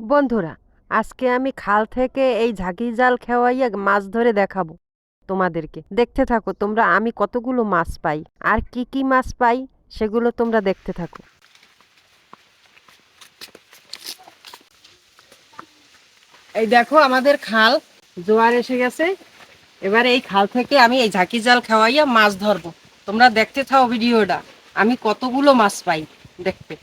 বন্ধুরা, আজকে আমি খাল থেকে এই ঝাঁকি জাল খেওয়াইয়া মাছ ধরে দেখাবো তোমাদেরকে। দেখতে থাকো তোমরা, আমি কতগুলো মাছ পাই, আর কি কি মাছ পাই, সেগুলো তোমরা দেখতে থাকো। এই দেখো আমাদের খাল, জোয়ার এসে গেছে। এবারে এই খাল থেকে আমি এই ঝাঁকি জাল খাওয়াইয়া মাছ ধরবো। তোমরা দেখতে থাও ভিডিওটা, আমি কতগুলো মাছ পাই, দেখতে।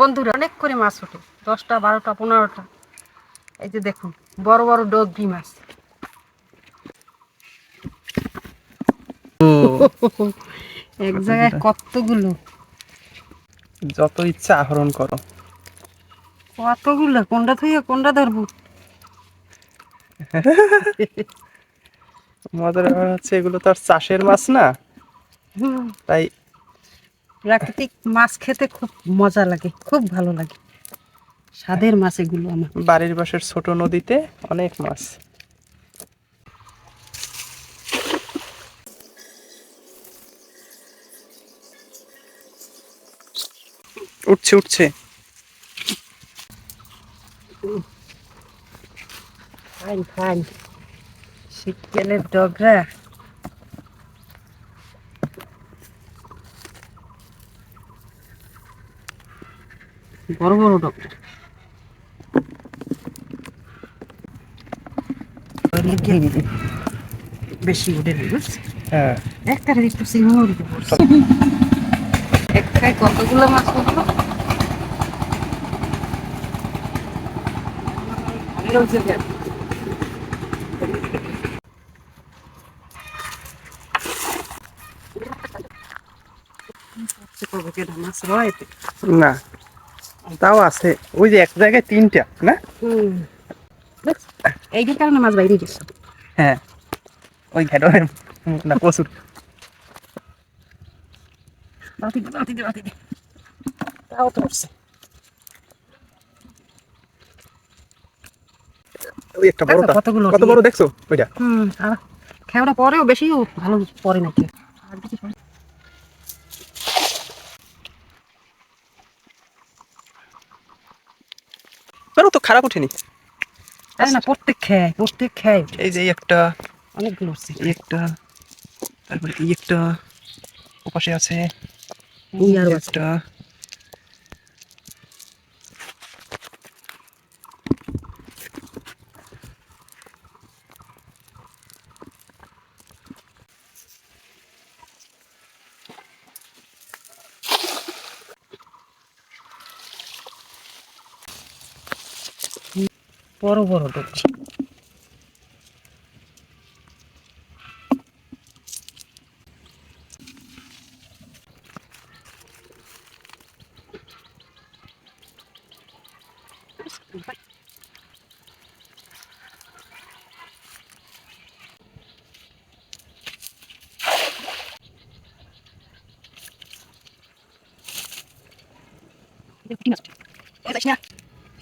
বন্ধুরা অনেক করে মাছ ওঠে। দশটা বারোটা পনেরোটা। এই যে দেখুন বড় বড় ডগরি মাছ। এক জায়গায় কতগুলো? যত ইচ্ছা আহরণ করো। কতগুলো? কোনটা থইয়া কোনটা ধরবো? মজার ব্যাপার হচ্ছে এগুলো তো আর চাষের মাছ না। তাই প্রাকৃতিক মাছ খেতে খুব মজা লাগে খুব ভালো লাগে। স্বাদের মাছ এগুলো আমার। বাড়ির পাশের ছোট নদীতে অনেক মাছ। উঠছে উঠছে। ফাইন ফাইন শীতকালের ডগরা। বড় বড় ডগরা বেশি উঠে নেই হ্যাঁ। একটা একটু একটাই কতগুলো মাছ উঠল না। তাও আছে। ওই যে এক জায়গায় তিনটা না? কারণে মাছ বাইরে গেছে। হ্যাঁ। ওই ঘেটনের না প্রচুর তাও তো ওই একটা বড়টা। কত বড় দেখছ? ওইটা? হুম আর খেওড়া পরেও বেশিও ভালো পরে নাকি? আর বেশি পরে। তারও তো খারাপ উঠেনি? তাই না প্রত্যেক খেয়ে প্রত্যেক খেয়ে এই যে একটা অনেকগুলো উঠছে। একটা তারপরে এই একটা ওপাশে আছে এই আর একটা। বড় বড় ডুবছে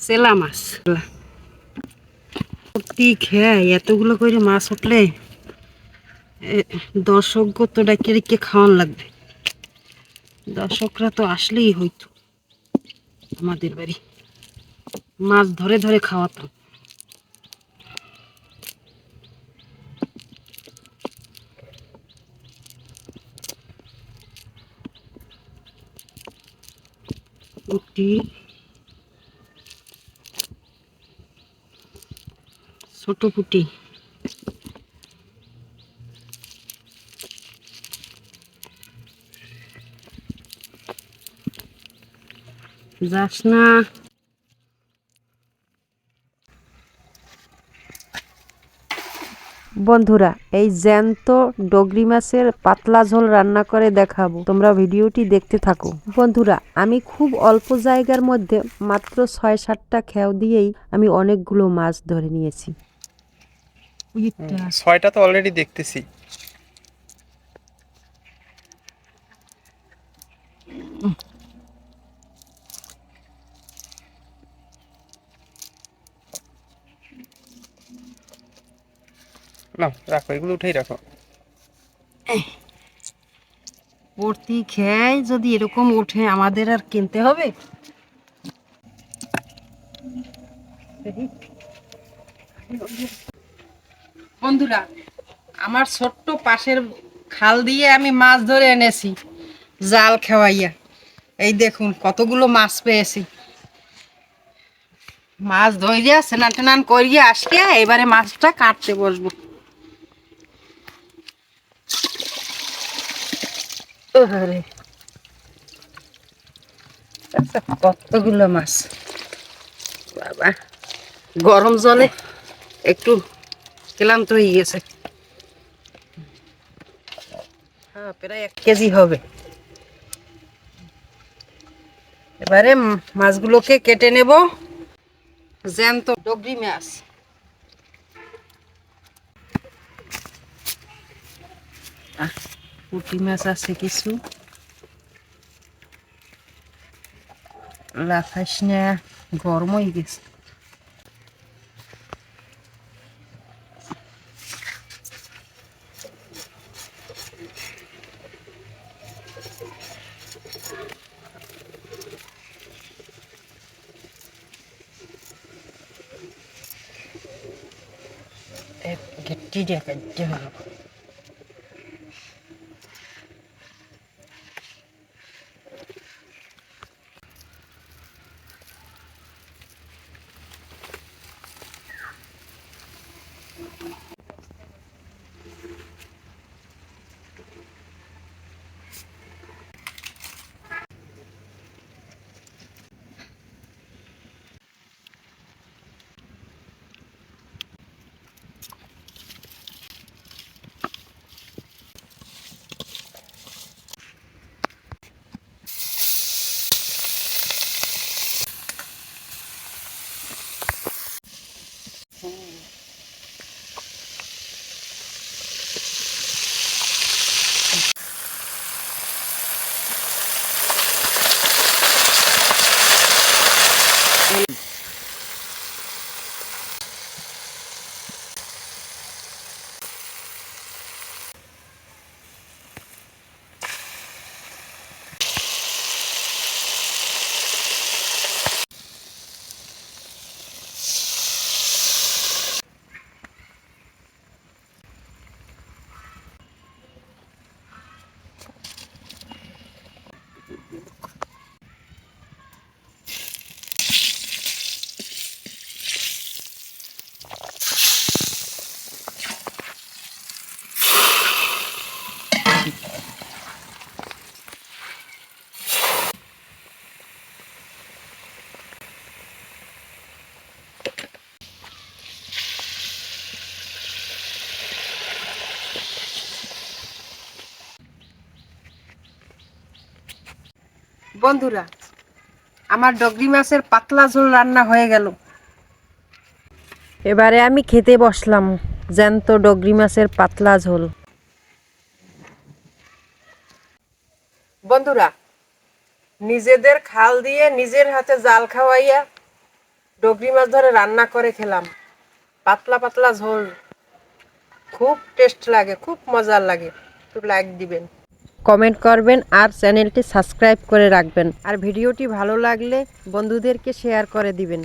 সেলা সত্যি খেয়ে? এতগুলো করে মাছ উঠলে এ, দর্শক তো ডাকে রেখে খাওয়ান লাগবে। দর্শকরা তো আসলেই হইতো আমাদের বাড়ি। মাছ ধরে ধরে খাওয়াতাম পুঁটি ছোট পুঁটি যাস না। বন্ধুরা, এই জ্যান্ত ডগরি মাছের পাতলা ঝোল রান্না করে দেখাবো। তোমরা ভিডিওটি দেখতে থাকো। বন্ধুরা, আমি খুব অল্প জায়গার মধ্যে মাত্র ছয় সাতটা খেও দিয়েই আমি অনেকগুলো মাছ ধরে নিয়েছি। ছয়টা তো অলরেডি দেখতেছি। না রাখো এগুলো উঠেই রাখো। ভর্তি খেয়ে যদি এরকম ওঠে আমাদের আর কিনতে হবে? দেখি বন্ধুরা, আমার ছোট্ট পাশের খাল দিয়ে আমি মাছ ধরে এনেছি, জাল খেওয়াইয়া। এই দেখুন, কতগুলো মাছ পেয়েছি। মাছ ধরিয়া, স্নান টান করিয়া আসিয়া এবারে মাছটা কাটতে বসবো। আচ্ছা কতগুলো মাছ? বাবা, গরম জলে একটু ক্লান্ত হয়ে গেছে। হ্যাঁ প্রায় এক কেজি হবে। এবারে মাছগুলোকে কেটে নেব। জ্যান্ত ডগরি মাছ। পুঁটি মাছ আছে কিছু। লাফাইস না গরম হয়ে গেছে। গেটি দেখা বন্ধুরা আমার ডগরি মাছের পাতলা ঝোল রান্না হয়ে গেল। এবারে আমি খেতে বসলাম জ্যান্ত ডগরি মাছের পাতলা ঝোল। বন্ধুরা নিজেদের খাল দিয়ে নিজের হাতে জাল খাওয়াইয়া ডগরি মাছ ধরে রান্না করে খেলাম। পাতলা পাতলা ঝোল খুব টেস্ট লাগে খুব মজার লাগে। একটু লাইক দিবেন। কমেন্ট করবেন আর চ্যানেলটি সাবস্ক্রাইব করে রাখবেন। আর ভিডিওটি ভালো লাগলে বন্ধুদেরকে শেয়ার করে দিবেন।